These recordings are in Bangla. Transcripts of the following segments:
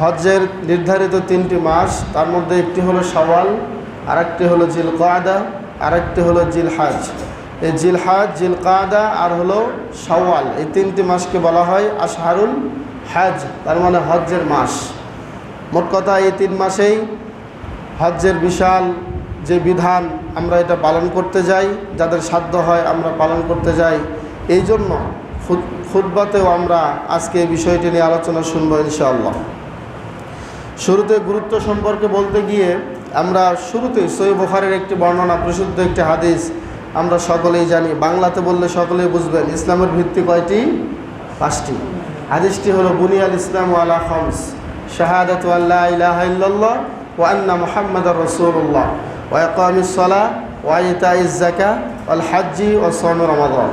হজ্জের নির্ধারিত তিনটি মাস, তার মধ্যে একটি হলো সওয়াল আরেকটি হলো জিল কাদা আরেকটি হলো জিল হাজ এই জিল হাজ জিল কাদা আর হলো সওয়াল এই তিনটি মাসকে বলা হয় আশহারুল হাজ, তার মানে হজ্জের মাস। মোট কথা, এই তিন মাসেই হজ্জের বিশাল যে বিধান আমরা এটা পালন করতে যাই, যাদের সাধ্য হয় আমরা পালন করতে যাই এই জন্য ফুট- ফুটবাতেও আমরা আজকে এই বিষয়টি নিয়ে আলোচনা শুনব ইনশাআল্লাহ। শুরুতে গুরুত্ব সম্পর্কে বলতে গিয়ে আমরা শুরুতেই সই বুখারের একটি বর্ণনা, প্রসিদ্ধ একটি হাদিস আমরা সকলেই জানি। বাংলাতে বললে সকলেই বুঝবেন ইসলামের ভিত্তি কয়টি? পাঁচটি। হাদিসটি হলো, বুনিয়াল ইসলাম আলা খমস, শাহাদাত আল্লাহ ইলাহা ইল্লাল্লাহ ওয়া আন্না মুহাম্মাদার রাসূলুল্লাহ ওয়া ইকামিস সালাহ ওয়া ইতাইজ যাকাত ওয়াল হাজ্জি ওয়া সাওম রমাদান।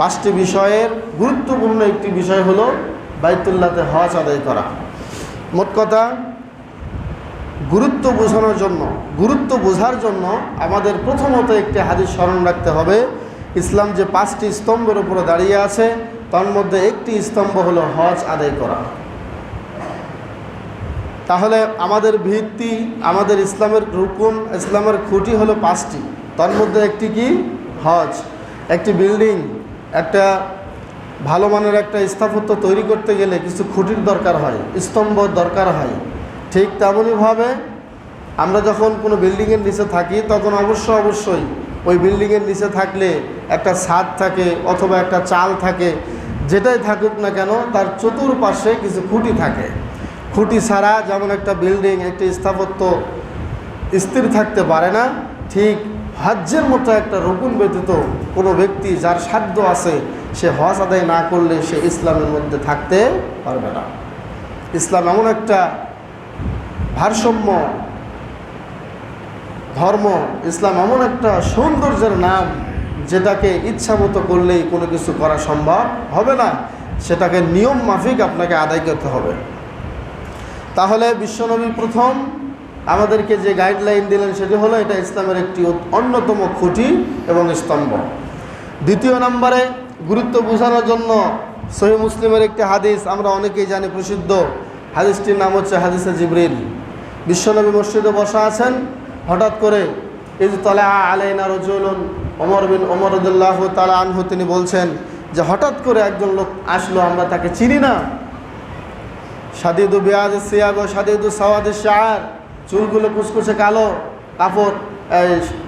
পাঁচটি বিষয়ের গুরুত্বপূর্ণ একটি বিষয় হলো বাইতুল্লাতে হজ আদায় করা। মোট কথা গুরুত্ব বোঝানোর জন্য, গুরুত্ব বোঝার জন্য আমাদের প্রথমত একটি হাদিস স্মরণ রাখতে হবে। ইসলাম যে পাঁচটি স্তম্ভের উপরে দাঁড়িয়ে আছে, তার মধ্যে একটি স্তম্ভ হলো হজ আদায় করা। তাহলে আমাদের ভিত্তি, আমাদের ইসলামের রুকুন, ইসলামের খুঁটি হলো পাঁচটি। তার মধ্যে একটি কি? হজ। একটি বিল্ডিং, একটা ভালো মানের একটা স্থাপত্য তৈরি করতে গেলে কিছু খুঁটির দরকার হয়, স্তম্ভ দরকার হয়। ঠিক তেমনইভাবে আমরা যখন কোনো বিল্ডিংয়ের নিচে থাকি, তখন অবশ্য অবশ্যই ওই বিল্ডিংয়ের নিচে থাকলে একটা ছাদ থাকে অথবা একটা চাল থাকে, যেটাই থাকুক না কেন তার চতুর্পাশে কিছু খুঁটি থাকে। খুঁটি ছাড়া যেমন একটা বিল্ডিং, একটি স্থাপত্য স্থির থাকতে পারে না, ঠিক হজ্জের মতো একটা রকুন ব্যতীত কোনো ব্যক্তি যার সাধ্য আছে সে হজ আদায় না করলে সে ইসলামের মধ্যে থাকতে পারবে না। ইসলাম এমন একটা ভারসাম্য, ধর্ম, ইসলাম এমন একটা সৌন্দর্যের নাম যেটাকে ইচ্ছা মতো করলেই কোনো কিছু করা সম্ভব হবে না। সেটাকে নিয়ম মাফিক আপনাকে আদায় করতে হবে। তাহলে বিশ্বনবী প্রথম আমাদেরকে যে গাইডলাইন দিলেন সেটি হলো এটা ইসলামের একটি অন্যতম খুঁটি এবং স্তম্ভ। দ্বিতীয় নম্বরে গুরুত্ব বোঝানোর জন্য সহি মুসলিমের একটি হাদিস আমরা অনেকেই জানি প্রসিদ্ধ। হাদিসটির নাম হচ্ছে হাদিসে জিবরিল। বিশ্বনবী মসজিদে বসা আছেন, হঠাৎ করে ইজ তলা আলাইনা রজুলুন, ওমর বিন ওমরদুল্লাহ তালা আনহু, তিনি বলছেন যে হঠাৎ করে একজন লোক আসলো, আমরা তাকে চিনি না। সাদিদু বেয়াজ সিয়াগ, সাদিদু সওয়াদ শার চুলগুলো কুচকুচে কালো, কাপড়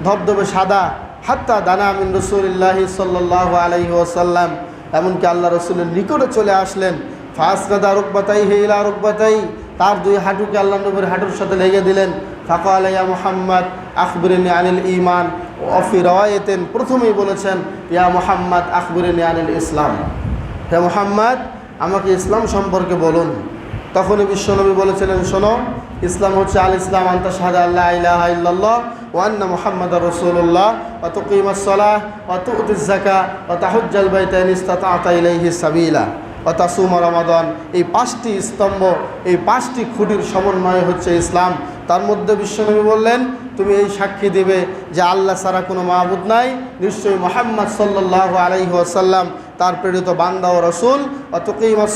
ধবধবে সাদা, হাত্তা দানা আমিন রসুলিল্লাহি সাল্লাহ আলাইহি ওসাল্লাম এমনকি আল্লাহ রসুলের নিকটে চলে আসলেন। ফাসকাদা রুকবাতাই হেইলা রুকবাতাই। তার দুই হাঁটুকে আল্লাহ নবীর হাঁটুর সাথে লেগে দিলেন। ফাঁকা আলাইয়া মোহাম্মদ, আখবরিনী আনিল ইমান ও অফি রওয়ায়েতেন প্রথমেই বলেছেন, ইয়া মোহাম্মদ, আখবরিনী আনিল ইসলাম। হে মোহাম্মদ, আমাকে ইসলাম সম্পর্কে বলুন। তখনই বিশ্বনবী বলেছিলেন, শোনো, ইসলাম হচ্ছে আল ইসলাম, আন্তা শাহাদ আল্লাহ ইল্লাল্লাহ ওয়ান্না মুহাম্মদ রসুল্লাহ অত কিমাসলাহ অত উদ্জাকা অত হুজ্জাল বাইতাইন ইস্তাতা ইলাইহি সাবিলা। অতাসুম রমাদন, এই পাঁচটি স্তম্ভ, এই পাঁচটি খুঁটির সমন্বয় হচ্ছে ইসলাম। তার মধ্যে বিশ্বনবী বললেন, তুমি এই সাক্ষী দেবে যে আল্লাহ ছাড়া কোনো মাহবুদ নাই। নিশ্চয়ই মোহাম্মদ সাল্লাহ আলাইহি আসাল্লাম তার প্রেরিত বান্দা ও রসুল। অত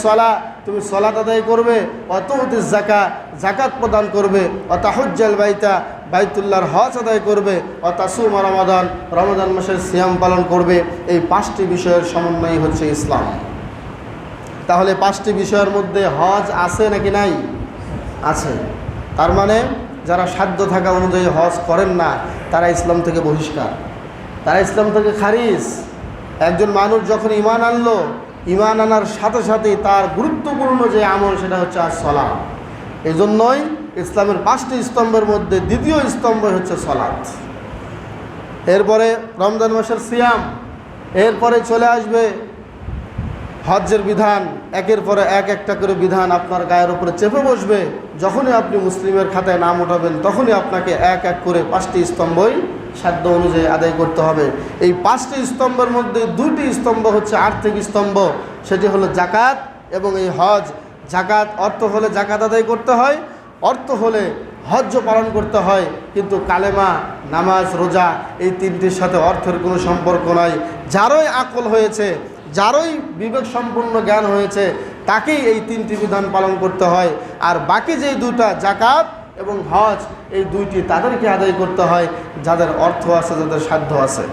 সলা তুমি সলাত আদায় করবে। অত জাকা জাকাত প্রদান করবে। অত হজ্জাল বাইতা, বাইতুল্লাহর হজ আদায় করবে। অতাসুম রমাদান রমাদান মাসের সিয়াম পালন করবে। এই পাঁচটি বিষয়ের সমন্বয় হচ্ছে ইসলাম। তাহলে পাঁচটি বিষয়ের মধ্যে হজ আছে নাকি নাই? আছে। তার মানে যারা সাধ্য থাকা অনুযায়ী হজ করেন না, তারা ইসলাম থেকে বহিষ্কার। তারা ইসলাম থেকে খারিজ। একজন মানুষ যখন ইমান আনলো ইমান আনার সাথে সাথেই তার গুরুত্বপূর্ণ যে আমল সেটা হচ্ছে আর সলা এই জন্যই ইসলামের পাঁচটি স্তম্ভের মধ্যে দ্বিতীয় স্তম্ভ হচ্ছে সলাৎ এরপরে রমজান মাসের সিয়াম। এরপরে চলে আসবে হজ্জের বিধান, একের পরে এক একটা করে বিধান আপনার গায়ের উপরে চেপে বসবে। যখনই আপনি মুসলিমের খাতায় নাম ওঠাবেন, তখনই আপনাকে এক এক করে পাঁচটি স্তম্ভই সাধ্য অনুযায়ী আদায় করতে হবে। এই পাঁচটি স্তম্ভের মধ্যে দুইটি স্তম্ভ হচ্ছে আর্থিক স্তম্ভ, সেটি হলো জাকাত এবং এই হজ। জাকাত অর্থ হলে জাকাত আদায় করতে হয়, অর্থ হলে হজ্জ পালন করতে হয়, কিন্তু কালেমা, নামাজ, রোজা এই তিনটির সাথে অর্থের কোনো সম্পর্ক নাই। যারই আকল হয়েছে যারই বিবেক সম্পূর্ণ জ্ঞান হয়েছে, তাকেই এই তিনটি বিধান পালন করতে হয়। আর বাকি যে দুটা জাকাত এবং হজ, এই দুইটি তাদেরকে আদায় করতে হয়, যাদের অর্থ আছে, যাদের সাধ্য আছে।